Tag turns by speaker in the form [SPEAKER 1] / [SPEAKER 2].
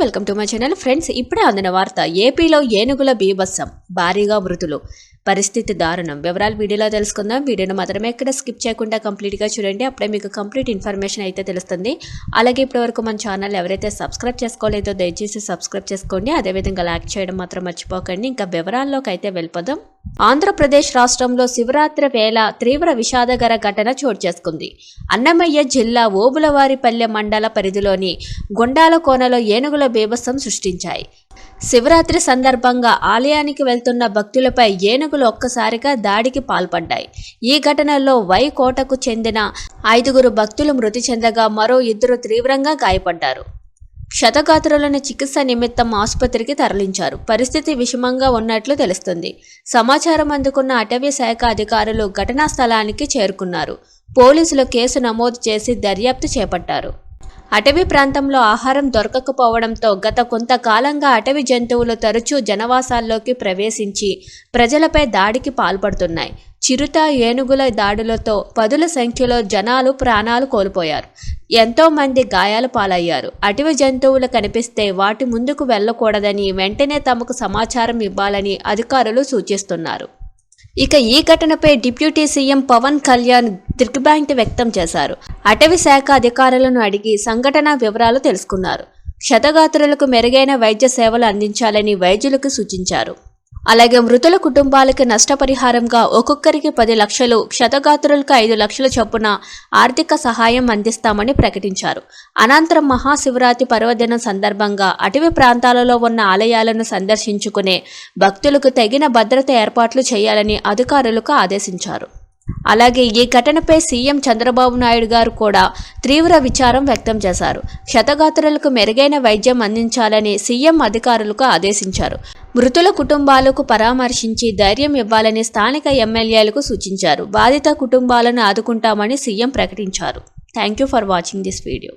[SPEAKER 1] Welcome to my channel friends ఇప్పుడే అందిన వార్త ఏపీలో ఏనుగుల బీభత్సం భారీగా మృతులు. పరిస్థితి దారుణం. వివరాలు వీడియోలో తెలుసుకుందాం. వీడియోను మాత్రమే ఎక్కడ స్కిప్ చేయకుండా కంప్లీట్గా చూడండి. అప్పుడే మీకు కంప్లీట్ ఇన్ఫర్మేషన్ అయితే తెలుస్తుంది. అలాగే ఇప్పటివరకు మన ఛానల్ ఎవరైతే సబ్స్క్రైబ్ చేసుకోలేదో దయచేసి సబ్స్క్రైబ్ చేసుకోండి. అదేవిధంగా లైక్ చేయడం మాత్రం మర్చిపోకండి. ఇంకా వివరాల్లోకి అయితే వెళ్ళిపోదాం. ఆంధ్రప్రదేశ్ రాష్ట్రంలో శివరాత్రి వేళ తీవ్ర విషాదకర ఘటన చోటు చేసుకుంది. అన్నమయ్య జిల్లా ఓబులవారిపల్లె మండల పరిధిలోని గుండాల కోనలో ఏనుగుల బీభత్సం సృష్టించాయి. శివరాత్రి సందర్భంగా ఆలయానికి వెళ్తున్న భక్తులపై ఏనుగులు ఒక్కసారిగా దాడికి పాల్పడ్డాయి. ఈ ఘటనలో వై కోటకు చెందిన ఐదుగురు భక్తులు మృతి చెందగా మరో ఇద్దరు తీవ్రంగా గాయపడ్డారు. క్షతగాత్రులను చికిత్స నిమిత్తం ఆసుపత్రికి తరలించారు. పరిస్థితి విషమంగా ఉన్నట్లు తెలుస్తుంది. సమాచారం అందుకున్న అటవీ శాఖ అధికారులు ఘటనా స్థలానికి చేరుకున్నారు. పోలీసులు కేసు నమోదు చేసి దర్యాప్తు చేపట్టారు. అటవీ ప్రాంతంలో ఆహారం దొరకకపోవడంతో గత కొంతకాలంగా అటవీ జంతువులు తరచూ జనవాసాల్లోకి ప్రవేశించి ప్రజలపై దాడికి పాల్పడుతున్నాయి. చిరుత ఏనుగుల దాడులతో పదుల సంఖ్యలో జనాలు ప్రాణాలు కోల్పోయారు. ఎంతో మంది గాయాల పాలయ్యారు. అటవీ జంతువులు కనిపిస్తే వాటి ముందుకు వెళ్ళకూడదని వెంటనే తమకు సమాచారం ఇవ్వాలని అధికారులు సూచిస్తున్నారు. ఇక ఈ ఘటనపై డిప్యూటీ సీఎం పవన్ కళ్యాణ్ దిగ్భ్రాంతి వ్యక్తం చేశారు. అటవీ శాఖ అధికారులను అడిగి సంఘటన వివరాలు తెలుసుకున్నారు. క్షతగాత్రులకు మెరుగైన వైద్య సేవలు అందించాలని వైద్యులకు సూచించారు. అలాగే మృతుల కుటుంబాలకు నష్టపరిహారంగా ఒక్కొక్కరికి పది లక్షలు క్షతగాత్రులకు ఐదు లక్షల చొప్పున ఆర్థిక సహాయం అందిస్తామని ప్రకటించారు. అనంతరం మహాశివరాత్రి పర్వదినం సందర్భంగా అటవీ ప్రాంతాలలో ఉన్న ఆలయాలను సందర్శించుకునే భక్తులకు తగిన భద్రత ఏర్పాట్లు చేయాలని అధికారులకు ఆదేశించారు. అలాగే ఈ ఘటనపై సీఎం చంద్రబాబు నాయుడు గారు కూడా తీవ్ర విచారం వ్యక్తం చేశారు. క్షతగాత్రులకు మెరుగైన వైద్యం అందించాలని సీఎం అధికారులకు ఆదేశించారు. మృతుల కుటుంబాలకు పరామర్శించి ధైర్యం ఇవ్వాలని స్థానిక ఎమ్మెల్యేలకు సూచించారు. బాధిత కుటుంబాలను ఆదుకుంటామని సీఎం ప్రకటించారు. Thank you for watching this video